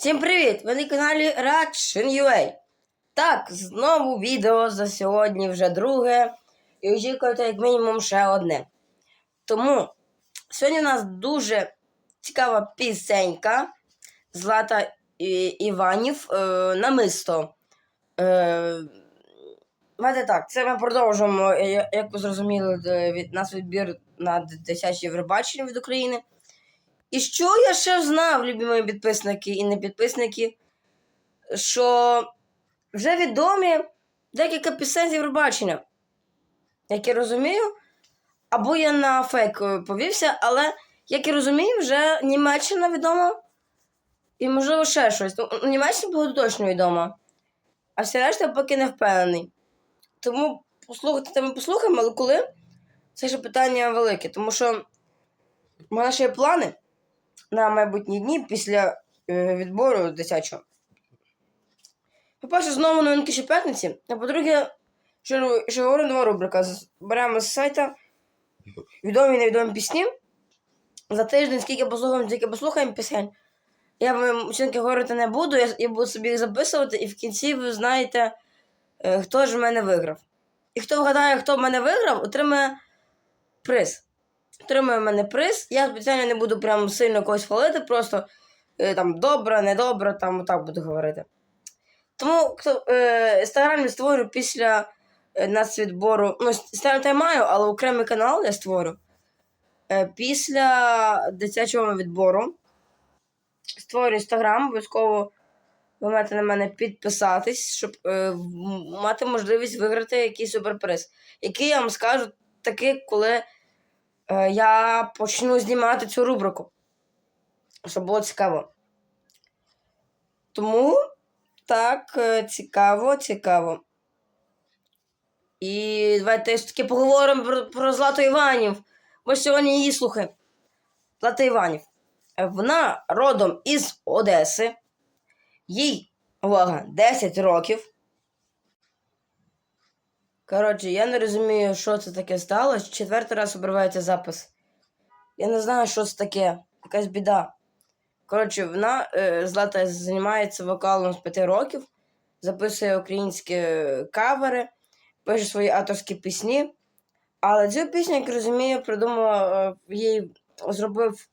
Всім привіт! Ви на каналі Reaction.ua. Так, знову відео за сьогодні вже друге. І очікуєте як мінімум ще одне. Тому сьогодні у нас дуже цікава пісенька Злата Іванів е, намисто. Е, Давайте так, це ми продовжуємо, е, як ви зрозуміли, е, від нас відбір на дитяче Євробачення від України. І що я ще знав, любі мої підписники і не підписники, що вже відомі декілька пісень з Євробачення. Як я розумію, або я на фейк е, повівся, але, як я розумію, вже Німеччина відома і, можливо, ще щось. Ну, Німеччина було точно відома. А все решта поки не впевнений. Тому послухайте, та ми послухаємо, але коли це ще питання велике, тому що в мене ще є плани на майбутні дні після е, відбору дитячого. По-перше, знову новинки щоп'ятниці. А по-друге, що, нова рубрика. Беремо з сайта відомі і невідомі пісні. За тиждень, скільки послухаємо, скільки послухаємо пісень. Я вам оцінки говорити не буду, я, я буду собі їх записувати, і в кінці ви знаєте, е, хто ж в мене виграв. І хто вгадає, хто в мене виграв, отримає приз отримує в мене приз. Я спеціально не буду прям сильно когось хвалити, просто е, там добре, недобре, там так буду говорити. Тому хто е, інстаграм я створю після е, нацвідбору. Ну, інстаграм я маю, але окремий канал я створю. Е, після дитячого відбору. Створю інстаграм, обов'язково ви маєте на мене підписатись, щоб е, мати можливість виграти якийсь суперприз. Який я вам скажу таки, коли я почну знімати цю рубрику. Щоб було цікаво. Тому так, е, цікаво, цікаво. І давайте ж таки поговоримо про, про Злату Іванів. Бо сьогодні її слухаємо. Злата Іванів. Е, Вона родом із Одеси. Їй, увага, 10 років. Коротше, я не розумію, що це таке сталося. Четвертий раз обривається запис. Я не знаю, що це таке. Якась біда. Коротше, вона е, Злата займається вокалом з 5 років, записує українські кавери, пише свої авторські пісні. Але цю пісню, як розумію, придумав е, їй зробив,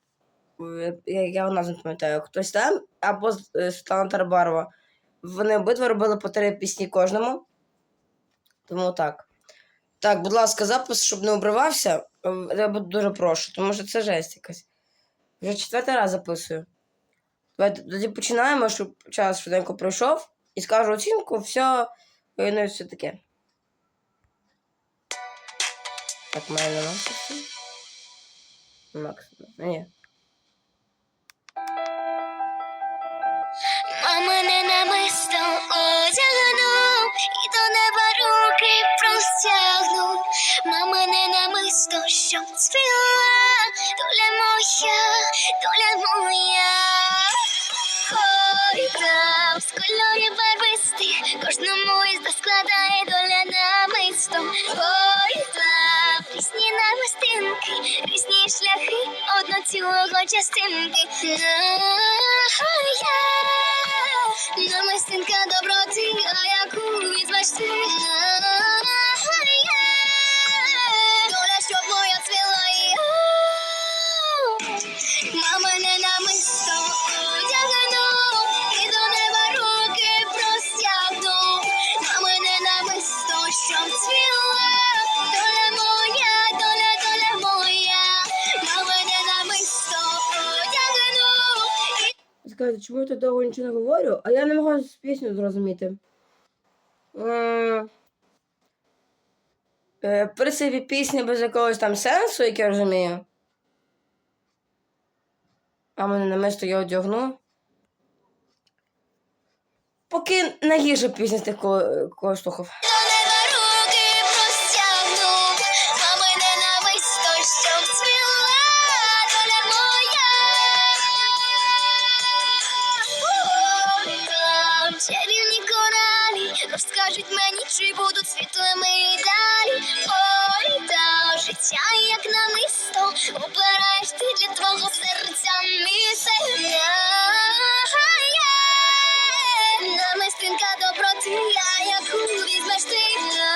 е, як я назву не пам'ятаю, хтось там, або Світлана Тарабарова. Вони обидва робили по три пісні кожному. Тому так. Так, будь ласка, запис, щоб не обривався. е, Я буду дуже прошу, тому що це жесть якась. Вже четвертий раз записую. Давайте тоді починаємо, щоб час швиденько пройшов. І скажу оцінку, все, ну і все таке. Так, має на максимум. Максимум. Ні. Щоб цвіла, доля моя, кожному із нас складає доля намисто. Ой, там різні намистинки, різні шляхи одно цілого частинки. Намистинка доброти, а яку візьмеш Скажете, чому я тут довго нічого не говорю, а я не можу пісню зрозуміти. Е, е, принципі, пісня без якогось там сенсу, як я розумію. А мене намисто я одягну. Поки найгірша пісня з тих, кого, слухав. розкажуть мені, чи будуть світлими далі. Ой, та життя, як на мисто, обираєш ти для твого серця місце. На мистинка доброти, а яку візьмеш ти.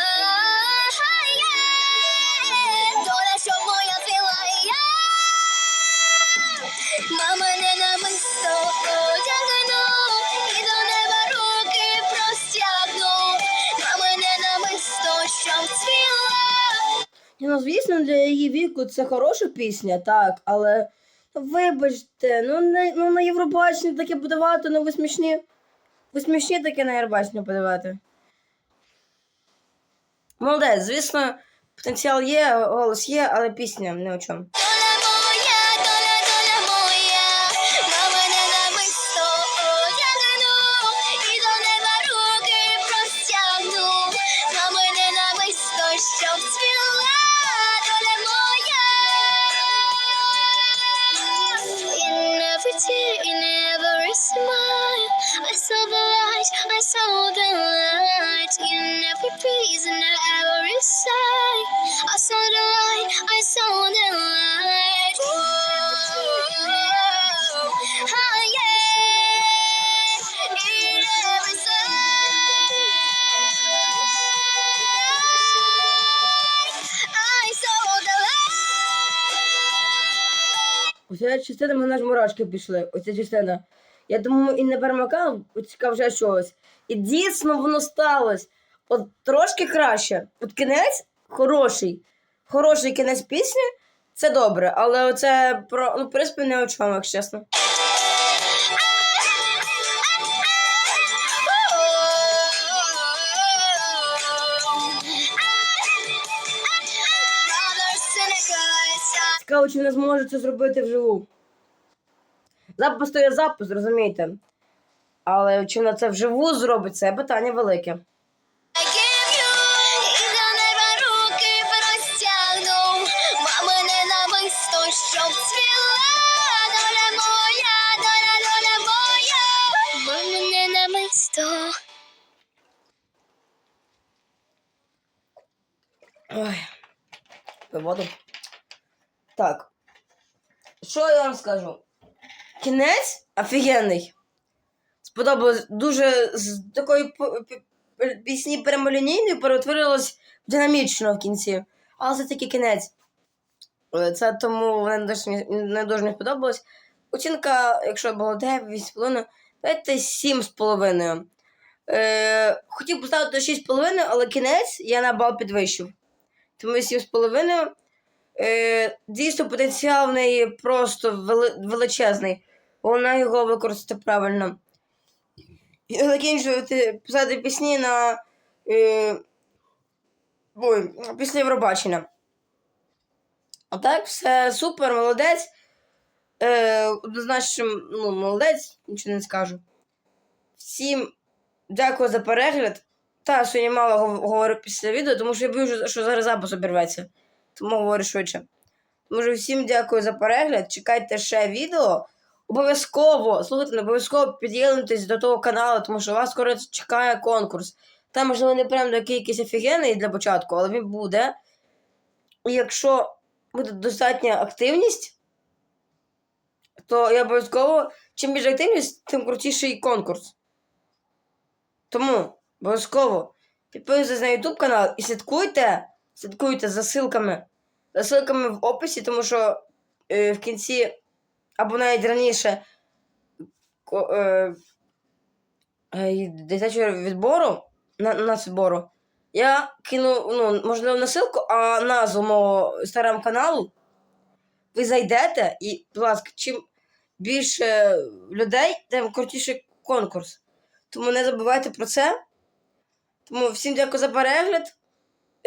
Звісно, для її віку це хороша пісня, так, але вибачте, ну не ну на Євробаченні таке подавати, ну ви смішні. Ви смішні таке на Євробаченні подавати. Молодець, звісно, потенціал є, голос є, але пісня не о чому. I the light. In every breeze, in every sigh, I saw the light, I saw the light. Oh, ah, yeah. In every sigh, I saw the light. Оця частина мене ж мурашки пішли. Оця частина. Я думаю, і не перемикав, чекав вже щось. І дійсно воно сталося. От трошки краще. От кінець хороший. Хороший кінець пісні це добре, але оце про ну, в принципі, не о чому, якщо чесно. Цікаво, чи не зможу це зробити вживу. Запис то є запис, розумієте. Але чи на це вживу зробить, це питання велике. Ой. Воду. Так. Що я вам скажу? Кінець офігенний. Сподобалось дуже з такої пісні прямолінійної перетворилось в динамічно в кінці. Але це тільки кінець. Е, Це тому не дуже, не сподобалось. Оцінка, якщо було 9, 8,5, давайте 7,5. Е, хотів поставити 6,5, але кінець я на бал підвищив. Тому 7,5. Е, дійсно, потенціал в неї просто величезний. Вона його використати правильно. І закінчувати писати пісні на. Е, ой, після Євробачення. А так, все супер, молодець. Е, однозначно, ну, молодець, нічого не скажу. Всім дякую за перегляд. Та, сьогодні мало говорю після відео, тому що я боюся, що зараз запис обірветься. Тому говорю швидше. Може, всім дякую за перегляд. Чекайте ще відео. Обов'язково, слухайте, не обов'язково під'єднуйтесь до того каналу, тому що вас скоро чекає конкурс. Там, можливо, не прям такий якийсь офігенний для початку, але він буде. І якщо буде достатня активність, то я обов'язково, чим більше активність, тим крутіший конкурс. Тому обов'язково підписуйтесь на YouTube канал і слідкуйте, слідкуйте за ссылками, за ссылками в описі, тому що е, в кінці, або навіть раніше е, е, дитячого відбору, на, на відбору, я кину, ну, можливо, не ссылку, а назву мого телеграм-каналу. Ви зайдете і, будь ласка, чим більше людей, тим крутіший конкурс. Тому не забувайте про це. Тому всім дякую за перегляд.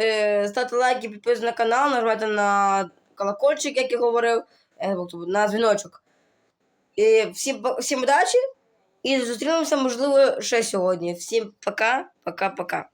Е, ставте лайки, підписуйтесь на канал, нажимайте на колокольчик, як я говорив, я забув, на дзвіночок. І всім, всім удачі і зустрінемося, можливо, ще сьогодні. Всім пока, пока, пока.